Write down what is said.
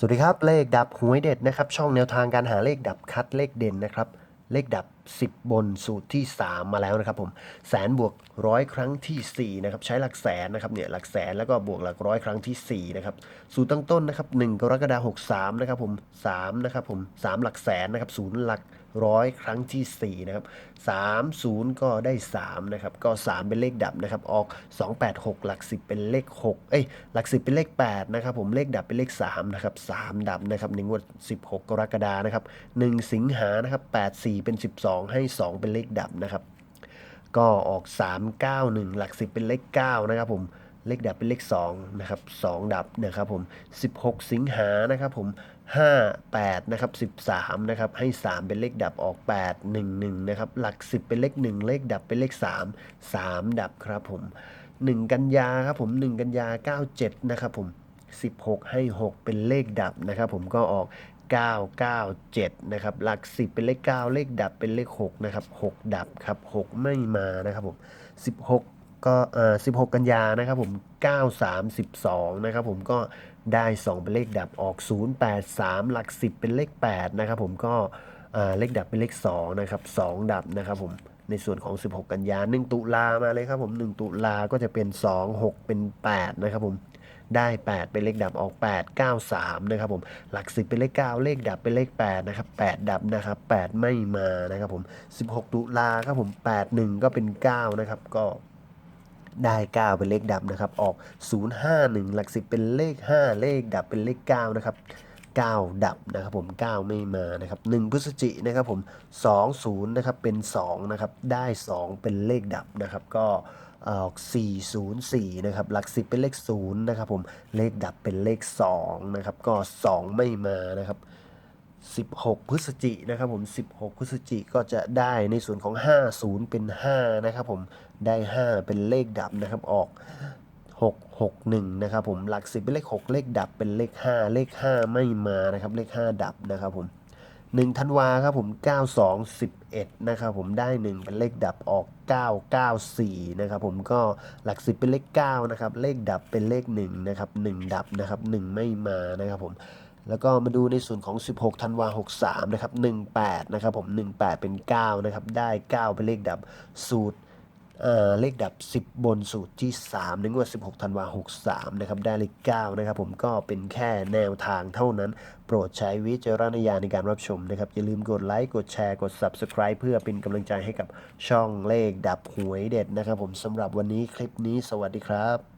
สวัสดีครับ เลขดับหวยเด็ดนะครับ ช่องแนวทางการหาเลขดับคัดเลขเด่นนะครับ เลขดับ 10 บนสูตรที่ 3 มาแล้วนะครับผมแสนบวกร้อยครั้งทีสี่4นะครับใช้หลักแสนนะครับเนี่ยหลักแสนแล้วก็บวกหลักร้อยครั้งทีสี่4นะครับสูตรตั้งต้นนะครับ1กรกฎาคม63นะครับผม3นะครับผม3หลักแสนนะครับศูนย์หลัก ร้อยครั้งที่ 4 นะครับ 3 0 ก็ได้ 3 นะครับ ก็ 3 เป็นเลขดับนะครับ ออก 286 หลัก 10 เป็นเลข 6 เอ้ย หลัก 10 เป็นเลข 8 นะครับ ผม เลขดับเป็นเลข 3 นะครับ 3 ดับนะครับในงวด 16 กรกฎานะครับ 1 สิงหานะครับ 8 4 เป็น 12 ให้ 2 เป็นเลขดับนะครับ ก็ออก 3 9 1 หลัก 10 เป็นเลข 9 นะครับผม เลขดับเป็นเลข2นะครับ2ดับนะครับผม 16 สิงหานะครับผม 5 8นะครับ13นะครับให้ 3 เป็นเลขดับออก 8 1 1นะครับหลัก 10 เป็นเลข 1 เลขดับเป็นเลข 3 3 ดับครับผม 1 กันยาครับผม 1 กันยา 97นะครับผม 16 ให้ 6 เป็นเลขดับนะครับผมก็ออก997นะครับหลัก 10 เป็นเลข 9 เลขดับเป็นเลข6นะครับ6ดับครับ 6 ไม่มานะครับผม 16 ก็เอ่อ16 กันยานะครับผม 9312 นะครับผมก็ได้ 2 เป็นเลขดับออก 083 หลัก 10 เป็นเลข 8 นะครับผมก็เอ่อเลขดับเป็นเลข 2 นะครับ 2 ดับนะครับผมในส่วนของ 16 กันยา 1 ตุลามาเลยครับผม 1 ตุลาก็จะเป็น 2 6 เป็น 8 นะครับผมได้ 8 เป็นเลขดับออก 8 9 3 นะครับผม หลัก 10 เป็นเลข 9 เลขดับเป็นเลข 8 นะครับ 8 ดับนะครับ 8 ไม่มานะครับผม 16 ตุลาครับผม 8 1 ก็เป็น 9 นะครับ ก็ ได้ 9 เป็นเลขดับนะครับ ออก 051 หลัก10 เป็นเลข 5 เลขดับเป็นเลข 9 นะครับ 9 ดับนะครับผม 9 ไม่มานะครับ 1 พฤศจินะครับผม 20 นะครับ เป็น 2 นะครับ ได้ 2 เป็นเลขดับนะครับ ก็ออก 404 นะครับ หลัก 10 เป็นเลข 0 นะครับผม เลขดับเป็นเลข 2 นะครับ ก็ 2 ไม่มานะครับ 16 พฤศจินะครับผม 16 พฤศจิก็จะได้ในส่วนของ 50 เป็น 5 นะครับผม ได้ 5 เป็นเลขดับนะครับ ออก 6 6 1 นะครับผม หลัก 10 เป็นเลข 6 เลขดับเป็นเลข 5 เลข 5 ไม่มานะครับ เลข 5 ดับนะครับผม1ธันวาครับผม 92 11 นะครับผม ได้ 1 เป็นเลขดับออก 994 นะครับผม ก็หลัก 10 เป็นเลข 9 นะครับ เลขดับเป็นเลข 1 นะครับ 1 ดับนะครับ 1 ไม่มานะครับผม แล้วก็มาดูในส่วนของ 16ธันวา63นะครับ18นะครับผม18 เป็น 9 นะครับ ได้ 9 เป็นเลขดับสูตรเลขดับ 10 บนสูตรที่ 3 ในงวด 16ธันวา63 นะครับ ได้เลข9นะครับผมก็เป็นแค่แนวทางเท่านั้น โปรดใช้วิจารณญาณในการรับชมนะครับ อย่าลืมกดไลค์ กดแชร์ กด Subscribe เพื่อเป็นกำลังใจให้กับช่องเลขดับหวยเด็ดนะครับผมสำหรับวันนี้คลิปนี้สวัสดีครับ